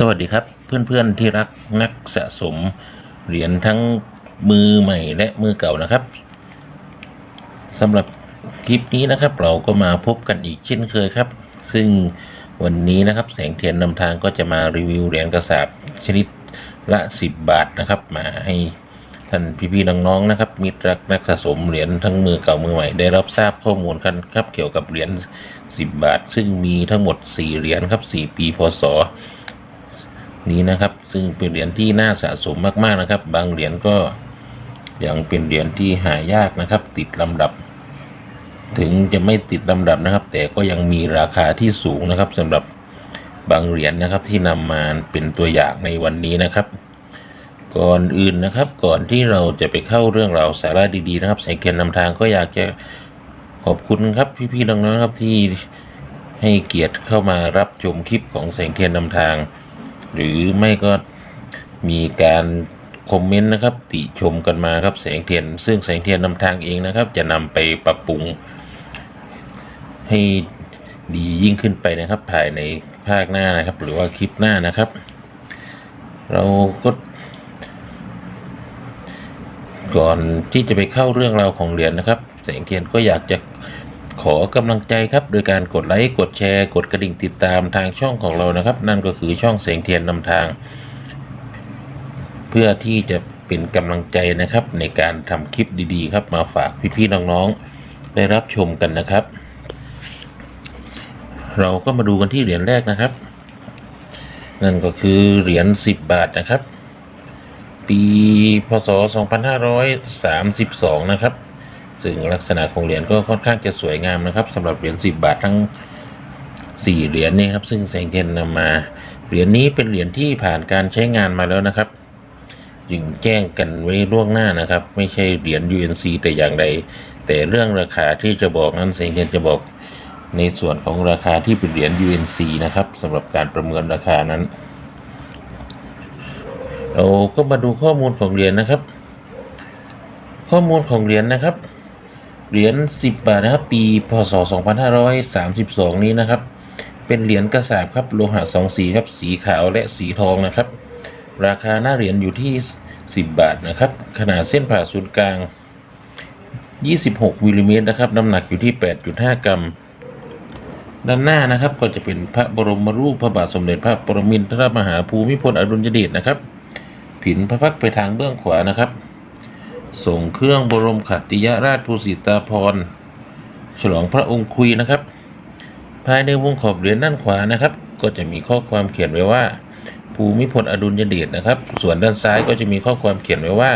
สวัสดีครับเพื่อนๆที่รักนักสะสมเหรียญทั้งมือใหม่และมือเก่านะครับสำหรับคลิปนี้นะครับ เราก็มาพบกันอีกเช่นเคยครับ ซึ่งวันนี้นะครับแสงเทียนนำทางก็จะมารีวิวเหรียญกระสาบชนิดละ 10 บาทนะครับ มาให้ท่านพี่ๆน้องๆนะครับมิตรรักนักสะสมเหรียญทั้งมือเก่ามือใหม่ ได้รับทราบข้อมูลกันครับเกี่ยวกับเหรียญ10 บาท ซึ่งมีทั้งหมด 4 เหรียญครับ 4 ปีพศ นี้นะครับ ซึ่งเป็นเหรียญที่น่าสะสมมากๆนะครับ บางเหรียญก็ยังเป็นเหรียญที่หายากนะครับ ติดลำดับ ถึงจะไม่ติดลำดับนะครับ แต่ก็ยังมีราคาที่สูงนะครับสำหรับบางเหรียญนะครับที่นำมาเป็นตัวอย่างในวันนี้นะครับ ก่อนอื่นนะครับก่อนที่เราจะไปเข้าเรื่องราวสาระดีๆนะครับแสงเกียนนำทางก็อยากจะขอบคุณครับพี่ๆน้องๆครับที่ให้เกียรติเข้ามารับชมคลิปของแสงเทียนนำทาง หรือไม่ก็มีการคอมเมนต์นะครับ ติชมกันมาครับแสงเทียน ซึ่งแสงเทียนนำทางเองนะครับ จะนำไปปรับปรุง ให้ดียิ่งขึ้นไปนะครับ ภายในภาคหน้านะครับ หรือว่าคลิปหน้านะครับ เราก็ ก่อนที่จะไปเข้าเรื่องราวของเหรียญนะครับ แสงเทียนก็อยากจะ ขอกำลังใจครับโดยการกดไลค์กดแชร์ กดกระดิ่งติดตามทางช่องของเรานะครับ นั่นก็คือช่องแสงเทียนนำทาง เพื่อที่จะเป็นกำลังใจนะครับ ในการทำคลิปดีๆ ครับ มาฝากพี่ๆน้องๆได้รับชมกันนะครับ เราก็มาดูกันที่เหรียญแรกนะครับ นั่นก็คือเหรียญ10 บาทนะครับ ปีพศ 2532 นะครับ ซึ่งลักษณะของเหรียญก็ค่อนข้างจะสวยงามนะครับสำหรับเหรียญ10 บาททั้ง 4 เหรียญนี่ครับซึ่งแสงเทียนนำมา เหรียญนี้เป็นเหรียญที่ผ่านการใช้งานมาแล้วนะครับ จึงแจ้งกันไว้ล่วงหน้านะครับ ไม่ใช่เหรียญ UNC แต่อย่างใด แต่เรื่องราคาที่จะบอกนั้นแสงเทียนจะบอกในส่วนของราคาที่เป็นเหรียญ UNC นะครับสำหรับการประเมินราคานั้น เราก็มาดูข้อมูลของเหรียญนะครับ ข้อมูลของเหรียญนะครับ เหรียญ10 บาทนะครับ ปีพศ 2532 นี้นะครับ เป็นเหรียญกระสาบครับโลหะสองสีครับสีขาวและสีทองนะครับ ราคาหน้าเหรียญอยู่ที่ 10 บาทนะครับ ขนาดเส้นผ่าศูนย์กลาง 26มิลลิเมตรนะครับ น้ำหนักอยู่ที่ 8.5 กรัม ด้านหน้านะครับก็จะเป็นพระบรมรูปพระบาทสมเด็จพระปรมินทรมหาภูมิพลอดุลยเดชนะครับ ผินพระพักไปทางเบื้องขวานะครับ ส่งเครื่องบรมขัตติยราชภูสิตาภรฉลองพระองค์คุยนะครับ ภายในวงขอบเหรียญด้านขวานะครับ ก็จะมีข้อความเขียนไว้ว่า ภูมิพลอดุลยเดชนะครับ ส่วนด้านซ้ายก็จะมีข้อความเขียนไว้ว่า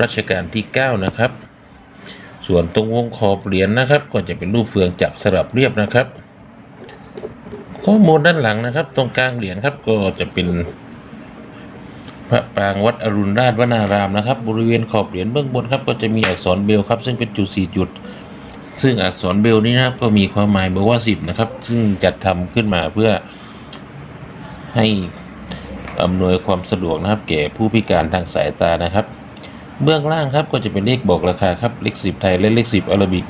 รัชกาลที่ 9 นะครับ ส่วนตรงวงขอบเหรียญนะครับ ก็จะเป็นรูปเฟืองจักรสลับเรียบนะครับ ข้อมูลด้านหลังนะครับ ตรงกลางเหรียญครับก็จะเป็น พระปรางวัดอรุณราชวนารามนะครับ บริเวณขอบเหรียญเบื้องบนครับ ก็จะมีอักษรเบลครับ ซึ่งเป็นจุดสี่จุด ซึ่งอักษรเบลนี้นะครับก็มีความหมายบอกว่าสิบนะครับ ซึ่งจัดทำขึ้นมาเพื่อให้อำนวยความสะดวกนะครับ แก่ผู้พิการทางสายตานะครับ เบื้องล่างครับก็จะเป็นเลขบอกราคาครับเลขสิบไทยและเลขสิบอาราบิก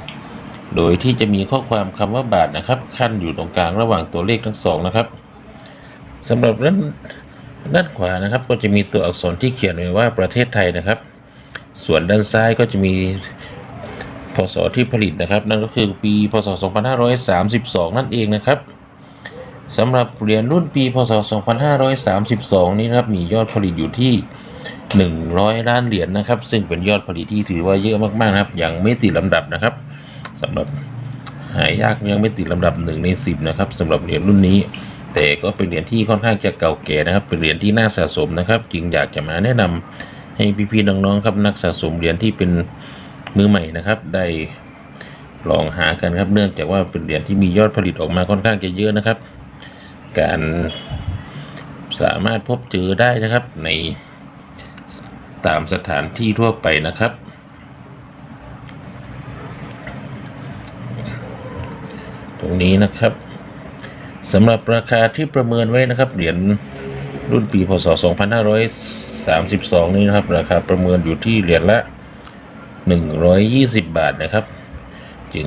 โดยที่จะมีข้อความคำว่าบาทนะครับ ขั้นอยู่ตรงกลางระหว่างตัวเลขทั้งสองนะครับสำหรับด้น ด้านขวานะครับก็จะมีตัวอักษรที่เขียนไว้ว่าประเทศไทยนะครับ ส่วนด้านซ้ายก็จะมีพศที่ผลิตนะครับ นั่นก็คือปีพศ 2532 นั่นเองนะครับสำหรับเหรียญรุ่นปีพศ 2532 นี้นะครับมียอดผลิตอยู่ที่ 100 ล้านเหรียญนะครับ ซึ่งเป็นยอดผลิตที่ถือว่าเยอะมากๆนะครับ ยังไม่ติดลำดับนะครับสำหรับหายากยังไม่ติดลำดับหนึ่งในสิบนะครับสำหรับเหรียญรุ่นนี้ แต่ก็เป็นเหรียญที่ค่อนข้างจะเก่าแก่นะครับ เป็นเหรียญที่น่าสะสมนะครับ จึงอยากจะมาแนะนำให้พี่ๆน้องๆครับนักสะสมเหรียญที่เป็นมือใหม่นะครับ ได้ลองหากันครับเนื่องจากว่าเป็นเหรียญที่มียอดผลิตออกมาค่อนข้างจะเยอะนะครับ การสามารถพบเจอได้นะครับในตามสถานที่ทั่วไปนะครับ ตรงนี้นะครับ สำหรับราคาที่ประเมินไว้นะครับ เหรียญรุ่นปีพศ 2532 นี้นะครับ ราคาประเมินอยู่ที่เหรียญละ 120 บาทนะครับ จึง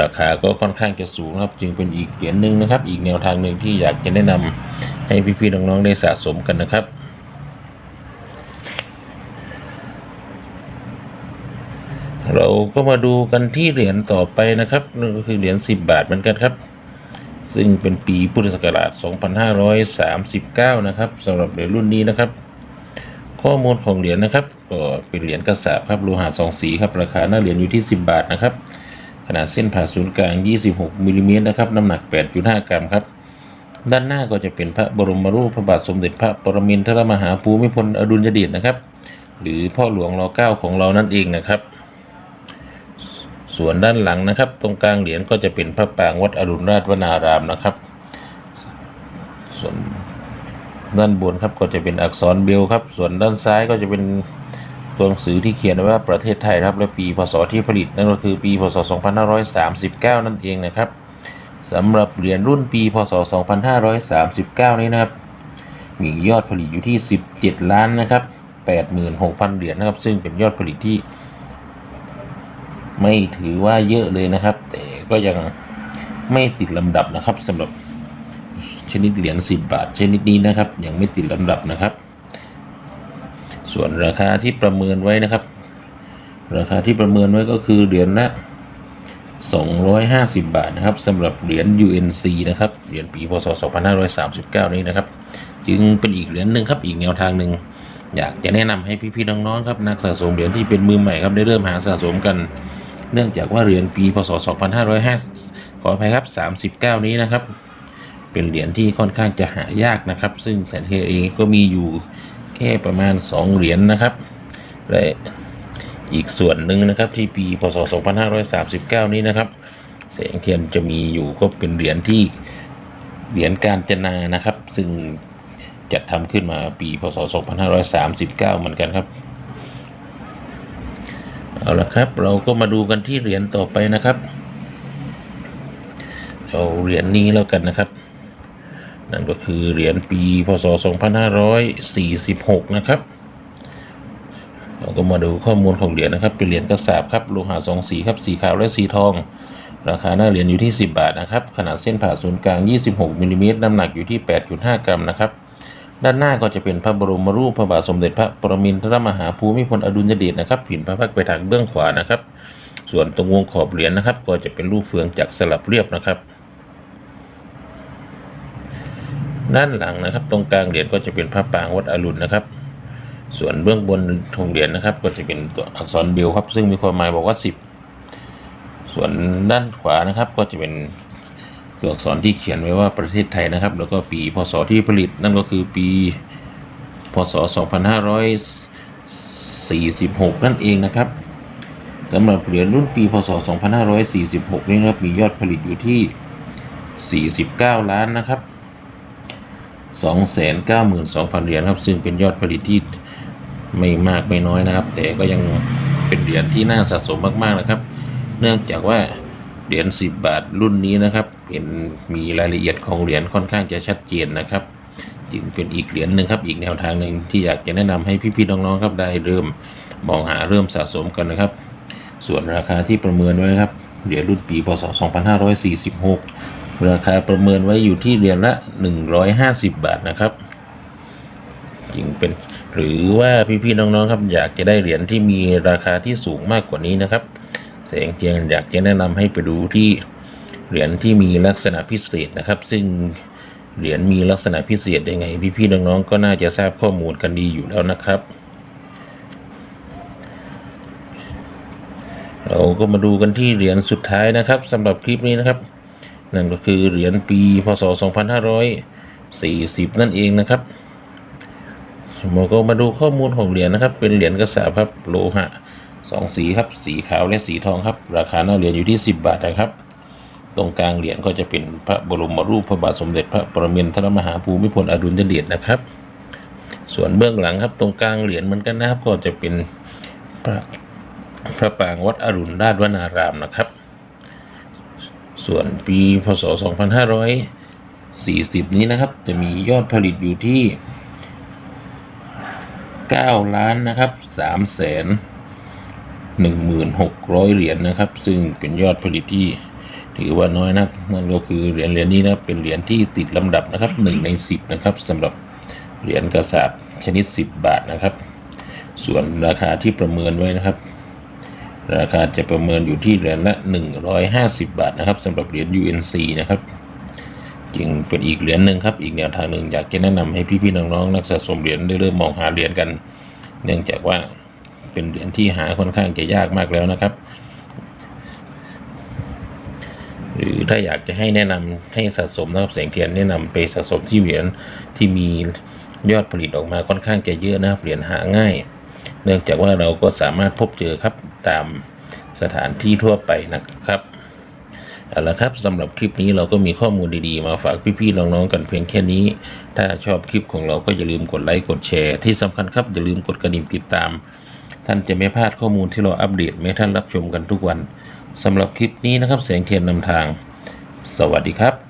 ราคาก็ค่อนข้างจะสูงครับ จึงเป็นอีกเหรียญหนึ่งนะครับ อีกแนวทางหนึ่งที่อยากจะแนะนำให้พี่ๆน้องๆได้สะสมกันนะครับเราก็มาดูกันที่เหรียญต่อไปนะครับนั่นก็คือเหรียญ10 บาทเหมือนกันครับ ซึ่งเป็นปีพุทธศักราช 2539 นะครับสำหรับเหรียญรุ่นนี้นะครับ ข้อมูลของเหรียญนะครับ ก็เป็นเหรียญกระสาบครับโลหะสองสีครับ ราคาหน้าเหรียญอยู่ที่ 10 บาทนะครับ ขนาดเส้นผ่าศูนย์กลาง 26มิลลิเมตรนะครับน้ำหนัก 8.5 กรัมครับ ด้านหน้าก็จะเป็นพระบรมรูปพระบาทสมเด็จพระปรมินทรมหาภูมิพลอดุลยเดชนะครับ หรือพ่อหลวงรเก้าของเรานั่นเองนะครับ ส่วนด้านหลังนะครับ ตรงกลางเหรียญก็จะเป็นพระปรางวัดอรุณราชวนารามนะครับ ส่วนด้านบนครับก็จะเป็นอักษรเบลครับ ส่วนด้านซ้ายก็จะเป็นตัวหนังสือที่เขียนว้ว่าประเทศไทยครับ และปีพศที่ผลิตนั่นก็คือปีพศ 2539 นั่นเองนะครับสำหรับเหรียญรุ่นปีพศ 2539 นี้นะครับ มียอดผลิตอยู่ที่ 17 ล้านนะครับ86,000 เหรียญนะครับ ซึ่งเป็นยอดผลิตที่ ไม่ถือว่าเยอะเลยนะครับ แต่ก็ยังไม่ติดลำดับนะครับสำหรับชนิดเหรียญ10 บาท ชนิดนี้นะครับ ยังไม่ติดลำดับนะครับ ส่วนราคาที่ประเมินไว้นะครับ ราคาที่ประเมินไว้ก็คือเหรียญละ250 บาทนะครับสำหรับเหรียญ UNC นะครับเหรียญปีพศ 2539 นี้นะครับ จึงเป็นอีกเหรียญหนึ่งครับอีกแนวทางหนึ่งอยากจะแนะนำให้พี่ๆน้องๆครับนักสะสมเหรียญที่เป็นมือใหม่ครับได้เริ่มหาสะสมกัน เนื่องจากว่าเหรียญปีพศ 2505 ขออภัยครับ 39 นี้นะครับ เป็นเหรียญที่ค่อนข้างจะหายากนะครับ ซึ่งแสนเทเองก็มีอยู่แค่ประมาณ 2 เหรียญนะครับ และอีกส่วนหนึ่งนะครับที่ปีพศ 2539 นี้นะครับแสงเทียนจะมีอยู่ก็เป็นเหรียญที่เหรียญการจนานะครับ ซึ่งจัดทำขึ้นมาปีพศ 2539 เหมือนกันครับ เอาละครับ เราก็มาดูกันที่เหรียญต่อไปนะครับ เอาเหรียญนี้แล้วกันนะครับ นั่นก็คือเหรียญปีพศ 2546 นะครับเราก็มาดูข้อมูลของเหรียญนะครับ เป็นเหรียญกระสาบครับโลหะสองสีครับสีขาวและสีทอง ราคาหน้าเหรียญอยู่ที่ 10 บาทนะครับ ขนาดเส้นผ่าศูนย์กลาง 26มิลลิเมตรน้ำหนักอยู่ที่ 8.5 กรัมนะครับ ด้านหน้าก็จะเป็นพระบรมรูปพระบาทสมเด็จพระปรมินทรมหาภูมิพลอดุลยเดชนะครับผินพระพักตร์ไปทางเบื้องขวานะครับ ส่วนตรงวงขอบเหรียญนะครับ ก็จะเป็นรูปเฟืองจักรสลับเรียบนะครับ ด้านหลังนะครับ ตรงกลางเหรียญก็จะเป็นพระปรางวัดอรุณนะครับ ส่วนเบื้องบนของเหรียญนะครับ ก็จะเป็นตัวอักษรเบลครับ ซึ่งมีความหมายบอกว่า 10 ส่วนด้านขวานะครับก็จะเป็น ตัวอักษรที่เขียนไว้ว่าประเทศไทยนะครับ แล้วก็ปีพศที่ผลิตนั่นก็คือปี พศ 2546 นั่นเองนะครับสำหรับเหรียญรุ่นปี พศ 2546 นี้นะครับมียอดผลิตอยู่ที่ 49 ล้านนะครับ292,000 เหรียญครับ ซึ่งเป็นยอดผลิตที่ไม่มากไม่น้อยนะครับ แต่ก็ยังเป็นเหรียญที่น่าสะสมมากๆนะครับ เนื่องจากว่า เหรียญ10 บาทรุ่นนี้นะครับ เป็นมีรายละเอียดของเหรียญค่อนข้างจะชัดเจนนะครับ จึงเป็นอีกเหรียญหนึ่งครับ อีกแนวทางหนึ่งที่อยากจะแนะนำให้พี่ๆน้องๆครับได้เริ่มมองหาเริ่มสะสมกันนะครับ ส่วนราคาที่ประเมินไว้ครับเหรียญรุ่นปีพศ 2546 ราคาประเมินไว้อยู่ที่เหรียญละ 150 บาทนะครับจึงเป็นหรือว่าพี่ๆน้องๆครับอยากจะได้เหรียญที่มีราคาที่สูงมากกว่านี้นะครับ แสงเทียนอยากจะแนะนำให้ไปดูที่เหรียญที่มีลักษณะพิเศษนะครับ ซึ่งเหรียญมีลักษณะพิเศษยังไง พี่ๆน้องๆก็น่าจะทราบข้อมูลกันดีอยู่แล้วนะครับ เราก็มาดูกันที่เหรียญสุดท้ายนะครับสำหรับคลิปนี้นะครับ นั่นก็คือเหรียญปีพศ 2540 นั่นเองนะครับเราก็มาดูข้อมูลของเหรียญนะครับ เป็นเหรียญกระสาบครับโลหะ สองสีครับสีขาวและสีทองครับ ราคาหน้าเหรียญอยู่ที่ 10 บาทนะครับ ตรงกลางเหรียญก็จะเป็นพระบรมรูปพระบาทสมเด็จพระปรมินทรมหาภูมิพลอดุลยเดชนะครับ ส่วนเบื้องหลังครับตรงกลางเหรียญเหมือนกันนะครับ ก็จะเป็นพระพระปรางวัดอรุณราชวนารามนะครับ ส่วนปีพศ 2540 นี้นะครับ จะมียอดผลิตอยู่ที่ 9 ล้านนะครับ3แสน 1,600 เหรียญนะครับ ซึ่งเป็นยอดผลิตที่ถือว่าน้อยนะนั่นก็คือเหรียญเหรียญนี้นะเป็นเหรียญที่ติดลำดับนะครับหนึ่งในสิบนะครับสำหรับเหรียญกระสาบชนิด 10 บาทนะครับ ส่วนราคาที่ประเมินไว้นะครับ ราคาจะประเมินอยู่ที่เหรียญละ 150 บาทนะครับสำหรับเหรียญ UNC นะครับจึงเป็นอีกเหรียญหนึ่งครับอีกแนวทางหนึ่งอยากจะแนะนำให้พี่ๆน้องๆนักสะสมเหรียญได้เริ่มมองหาเหรียญกัน เนื่องจากว่า เป็นเหรียญที่หาค่อนข้างจะยากมากแล้วนะครับ หรือถ้าอยากจะให้แนะนำให้สะสมนะครับแสงเทียนแนะนำไปสะสมที่เหรียญที่มียอดผลิตออกมาค่อนข้างจะเยอะนะครับเหรียญหาง่าย เนื่องจากว่าเราก็สามารถพบเจอครับตามสถานที่ทั่วไปนะครับเอาละครับสำหรับคลิปนี้เราก็มีข้อมูลดีๆ มาฝากพี่ๆน้องๆกันเพียงแค่นี้ ถ้าชอบคลิปของเราก็อย่าลืมกดไลค์กดแชร์ ที่สำคัญครับอย่าลืมกดกระดิ่งติดตาม ท่านจะไม่พลาดข้อมูลที่เราอัปเดตให้ท่านรับชมกันทุกวันสำหรับคลิปนี้นะครับ แสงเทียนนำทาง สวัสดีครับ